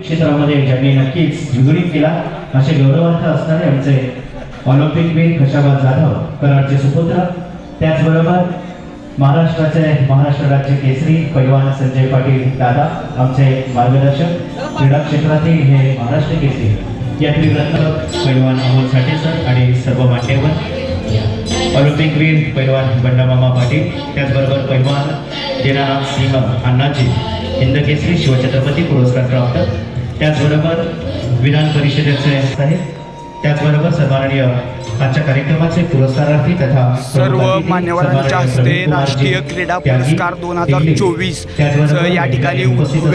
क्षेत्रामध्ये ज्यांनी नक्कीच द्विगुणित केला असे गौरवार्थ असणारे आमचे ऑलिम्पिकवीर खशाबाद जाधव कराडचे सुपुत्र. त्याचबरोबर महाराष्ट्राचे महाराष्ट्र राज्य केसरी पैलवान संजय पाटील दादा आमचे मार्गदर्शक क्रीडा क्षेत्रातील हे महाराष्ट्र केसरी. या त्रिरत्न पैलवान अमोल साठे सर आणि सर्व मान्यवर ऑलिम्पिकवीर पैलवान बंडामामा पाटील त्याचबरोबर पैलवान दिनानाथ सिंह अण्णाजी हिंद केसरी शिवछत्रपती पुरस्कार प्राप्त त्याचबरोबर विधान परिषदेचे साहेब त्याचबरोबर सन्माननीय आजच्या कार्यक्रमाचे पुरस्कारार्थी तथा सर्व मान्यवरांच्या हस्ते राष्ट्रीय क्रीडा पुरस्कार दोन हजार. चोवीस या ठिकाणी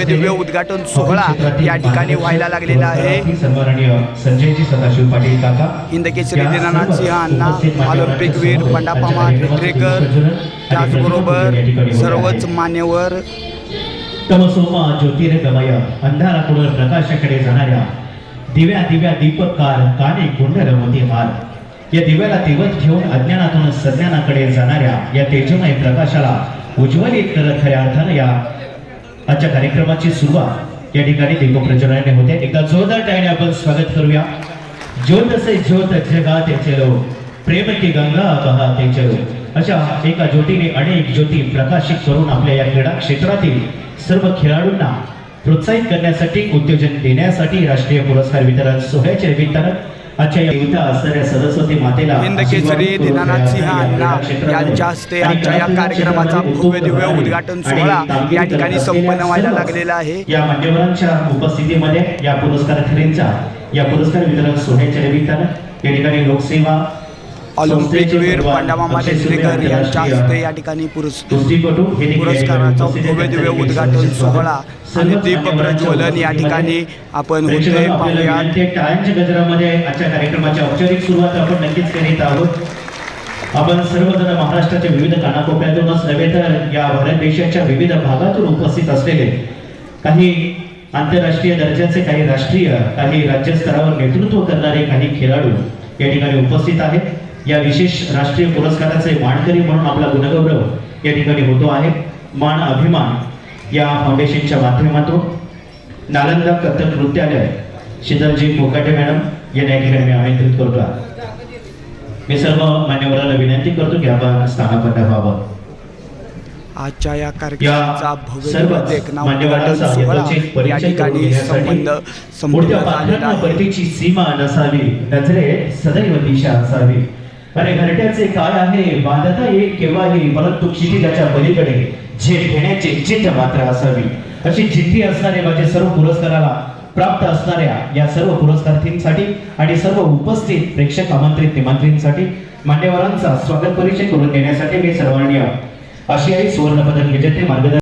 दिव्य उद्घाटन सोहळा या ठिकाणी व्हायला लागलेला आहे सन्माननीय संजयजी सदाशिव पाटील काका या दिनानाथ सिंह अण्णा ऑलिम्पिकवीर कार्यक्रमाचे टिटरेकर विसर्जन आणि त्याचबरोबर सर्वच. मान्यवर तमसोमा ज्योतिर्गमय अंधाराकडून प्रकाशाकडे जाणाऱ्या दिव्या दिव्या दीपकार काने कुंडल रमती हार या दिव्याला तेवत घेऊन अज्ञानातून सज्ञानाकडे जाणाऱ्या या तेजमय प्रकाशाला उज्ज्वलित करत खऱ्या अर्थानं या आजच्या कार्यक्रमाची सुरुवात या ठिकाणी दीपप्रज्वलनाने होते. एकदा जोरदार टाळ्याने आपण स्वागत करूया. ज्योत से ज्योत जगाते चलो. प्रेम की गंगा बहाते चलो. अशा एका ज्योतीने अनेक ज्योती प्रकाशित करून आपल्या या क्रीडा क्षेत्रातील सर्व खेळाडूंना प्रोत्साहित करण्यासाठी उत्तेजन देण्यासाठी राष्ट्रीय पुरस्कार वितरण सोहळ्याच्या निमित्तानं आजच्या असणाऱ्या सरस्वती मातेला दिनानाथ सिंह अण्णा यांच्या हस्ते आजच्या या कार्यक्रमाचा भव्य दिव्य उद्घाटन सोहळा या ठिकाणी संपन्न व्हायला लागलेला आहे. या मान्यवरांच्या उपस्थितीमध्ये या पुरस्कारार्थींचा या पुरस्कार वितरण सोहळ्याच्या निमित्तानं या ठिकाणी लोकसेवा ऑलिम्पिकवीर पांडामामा अक्षय टेंभुर्णेकर सूर्य यांच्या हस्ते या ठिकाणी पुरस् पुरस्काराचा. भव्य दिव्य उद्घाटन सोहळा आणि दीप प्रज्वलन या ठिकाणी आपण होते. प्रेक्षकांनो, आपल्याला पाहूया विनंती आहे, टाळ्यांच्या गजरामध्ये आजच्या कार्यक्रमाची औपचारिक सुरुवात आपण नक्कीच करीत आहोत. आपण सर्वजण महाराष्ट्राच्या विविध कानाकोपऱ्यातूनच नव्हे तर या भारत देशाच्या विविध भागातून उपस्थित असलेले काही आंतरराष्ट्रीय दर्जाचे काही राष्ट्रीय काही राज्यस्तरावर नेतृत्व करणारे काही खेळाडू या ठिकाणी उपस्थित आहेत. या विशेष राष्ट्रीय पुरस्काराचे मानकरी म्हणून आपला गुणगौरव या ठिकाणी होतो आहे. मान अभिमान या फाउंडेशनच्या माध्यमातून. नालंदा कथक नृत्यालय शीतलजी मोकाटे मॅडम यांना या ठिकाणी मी आमंत्रित करतो मी सर्व मान्यवरांना विनंती करतो की आपण स्थानापन्न व्हावं. आजच्या या कार्यक्रमाचा भव्य या ठिकाणी संबंध संपन्न झालेला आहे. सीमा नसावी नजरेत सदैव दिशा असावी. अरे घरट्याचे काय आहे बांधता येईल केव्हाही परंतु क्षितिजाच्या पलीकडे झेप घेण्याची जिद्द मात्र असावी. अशी जिद्दी असणारे माझे सर्व पुरस्काराला प्राप्त असणाऱ्या या सर्व पुरस्कार्थींसाठी आणि सर्व उपस्थित प्रेक्षक आमंत्रित निमंत्रितांसाठी मान्यवरांचा स्वागत परिचय करून देण्यासाठी मी सर्वांनी आशियाई सुवर्ण पदक विजेते मार्गदर्शन